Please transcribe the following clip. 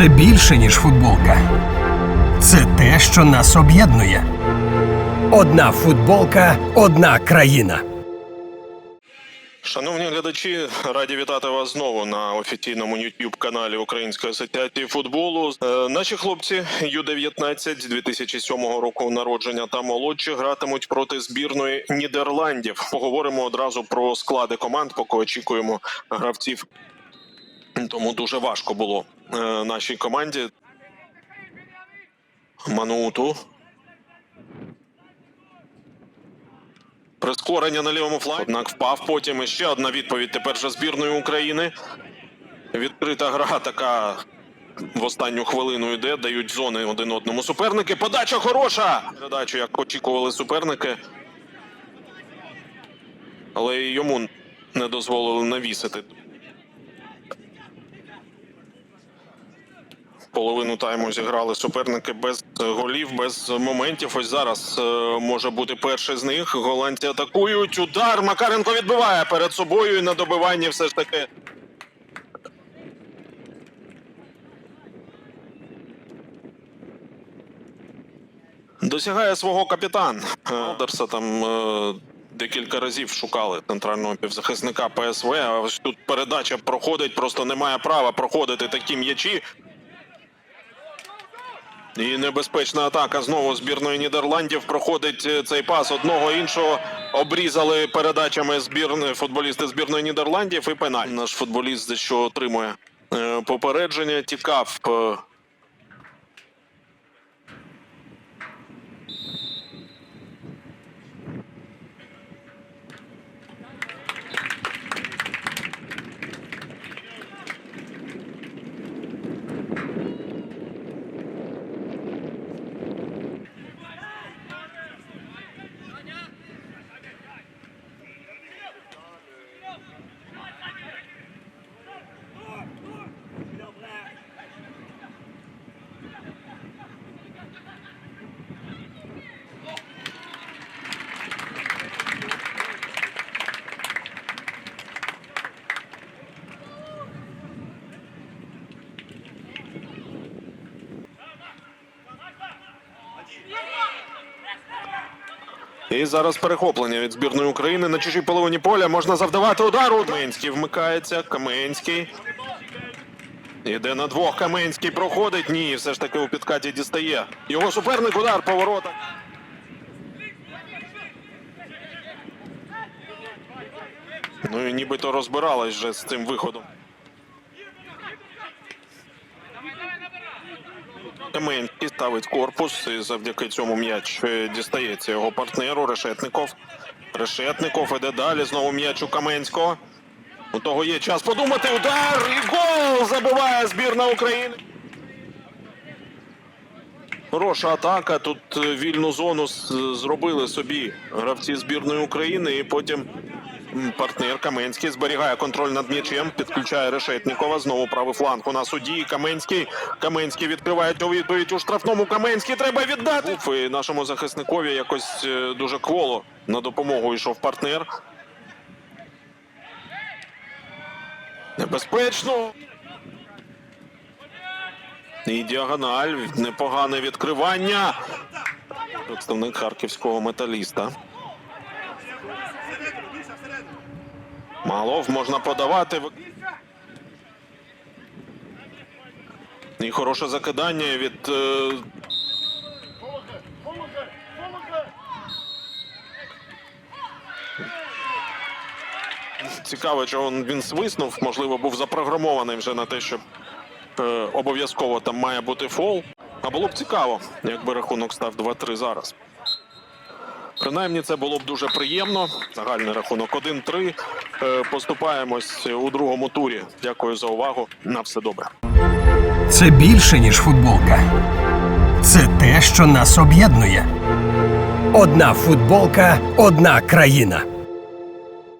Це більше, ніж футболка. Це те, що нас об'єднує. Одна футболка, одна країна. Шановні глядачі, раді вітати вас знову на офіційному youtube каналі Української асоціації футболу. Е, наші хлопці Ю-19 2007 року народження та молодші гратимуть проти збірної Нідерландів. Поговоримо одразу про склади команд, поки очікуємо гравців. Тому дуже важко було нашій команді. Мануту. Прискорення на лівому флангі. Однак впав потім іще одна відповідь тепер же збірної України. Відкрита гра така в останню хвилину йде, дають зони один одному суперники. Подача хороша! Передачу, як очікували суперники. Але йому не дозволили навісити. Половину тайму зіграли суперники без голів, без моментів. Ось зараз е, може бути перший з них. Голландці атакують. Удар Макаренко відбиває перед собою і на добиванні все ж таки. Досягає свого капітан. Е, Алдерса там е, декілька разів шукали центрального півзахисника ПСВ. А ось тут передача проходить, просто немає права проходити такі м'ячі. І небезпечна атака знову збірної Нідерландів проходить е, цей пас одного іншого. Обрізали передачами збірної футболісти збірної Нідерландів і пеналь. Наш футболіст що отримує е, попередження. Тікав. е, І зараз перехоплення від збірної України на чужій половині поля. Можна завдавати удару. Каменський вмикається. Каменський. Іде на двох. Каменський проходить. Ні, все ж таки у підкаті дістає. Його суперник удар по воротах. Ну і нібито розбиралась вже з цим виходом. Каменський ставить корпус і завдяки цьому м'яч е, дістається його партнеру Решетников. Решетников іде далі. Знову м'яч у Каменського. У того є час подумати. Удар і гол забиває збірна України. Хороша атака. Тут е, вільну зону зробили собі гравці збірної України, і потім партнер Каменський зберігає контроль над м'ячем, підключає Решетнікова. Знову правий фланг у нас у дії. Каменський. Каменський відкриває відповідь у штрафному. Каменський треба віддати. І нашому захисникові якось е, дуже кволо на допомогу йшов партнер. Небезпечно. І діагональ, непогане відкривання. Представник харківського металіста. Малов можна подавати. І хороше закидання від. е, Цікаво, чого він свиснув. Можливо, був запрограмований вже на те, щоб е, обов'язково там має бути фол. А було б цікаво, якби рахунок став 2-3 зараз. Принаймні, це було б дуже приємно. Загальний рахунок 1-3. Е, поступаємось у другому турі. Дякую за увагу. На все добре. Це більше, ніж футболка. Це те, що нас об'єднує. Одна футболка, одна країна.